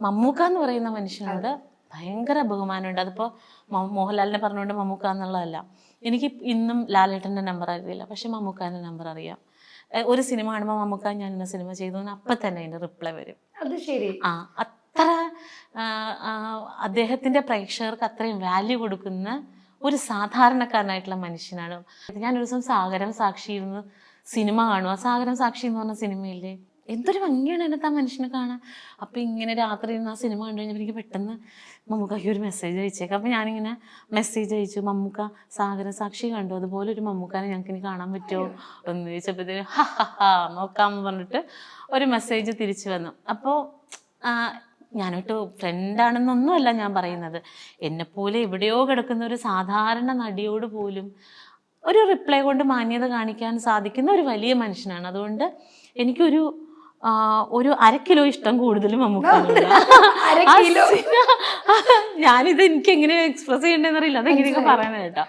മമ്മൂക്ക എന്ന് പറയുന്ന മനുഷ്യനോട് ഭയങ്കര ബഹുമാനമുണ്ട്. അതിപ്പോൾ മോഹൻലാലിനെ പറഞ്ഞുകൊണ്ട് മമ്മൂക്ക എന്നുള്ളതല്ല. എനിക്ക് ഇന്നും ലാലേട്ടന്റെ നമ്പർ അറിയില്ല. പക്ഷെ മമ്മൂക്കാന്റെ നമ്പർ അറിയാം. ഒരു സിനിമ കാണുമ്പോൾ മമ്മൂക്ക ഞാൻ ഇന്ന സിനിമ ചെയ്തു അപ്പം തന്നെ അതിന്റെ റിപ്ലൈ വരും. അത് ശരി. ആ അത്ര അദ്ദേഹത്തിന്റെ പ്രേക്ഷകർക്ക് അത്രയും വാല്യൂ കൊടുക്കുന്ന ഒരു സാധാരണക്കാരനായിട്ടുള്ള മനുഷ്യനാണ്. ഞാൻ ഒരു ദിവസം സാഗരം സാക്ഷി ഇരുന്ന് സിനിമ കാണുക സാഗരം സാക്ഷി എന്ന് പറഞ്ഞ സിനിമയില്ലേ? എന്തൊരു ഭംഗിയാണ് അതിനകത്ത് ആ മനുഷ്യനെ കാണാൻ. അപ്പോൾ ഇങ്ങനെ രാത്രി ആ സിനിമ കണ്ടു കഴിഞ്ഞപ്പോൾ എനിക്ക് പെട്ടെന്ന് മമ്മൂക്കയ്ക്ക് ഒരു മെസ്സേജ് അയച്ചേക്കാം. അപ്പൊ ഞാനിങ്ങനെ മെസ്സേജ് അയച്ചു. മമ്മൂക്ക സാഗര സാക്ഷി കണ്ടു. അതുപോലെ ഒരു മമ്മൂക്കാനെ ഞങ്ങൾക്ക് ഇനി കാണാൻ പറ്റുമോ എന്ന് ചോദിച്ചപ്പോഴത്തേന് ഹാ ഹാ നോക്കാമെന്ന് പറഞ്ഞിട്ട് ഒരു മെസ്സേജ് തിരിച്ചു വന്നു. അപ്പോൾ ഞാനൊട്ട് ഫ്രണ്ടാണെന്നൊന്നുമല്ല ഞാൻ പറയുന്നത്. എന്നെ പോലെ എവിടെയോ കിടക്കുന്ന ഒരു സാധാരണ നടിയോട് പോലും ഒരു റിപ്ലൈ കൊണ്ട് മാന്യത കാണിക്കാൻ സാധിക്കുന്ന ഒരു വലിയ മനുഷ്യനാണ്. അതുകൊണ്ട് എനിക്കൊരു ഒരു അര കിലോ ഇഷ്ടം കൂടുതലും കിലോ? ഞാനിത് എനിക്ക് എങ്ങനെ എക്സ്പ്രസ് ചെയ്യണ്ടെന്നറിയില്ല അതെങ്ങനെയൊക്കെ പറയണേട്ടാ കേട്ടോ.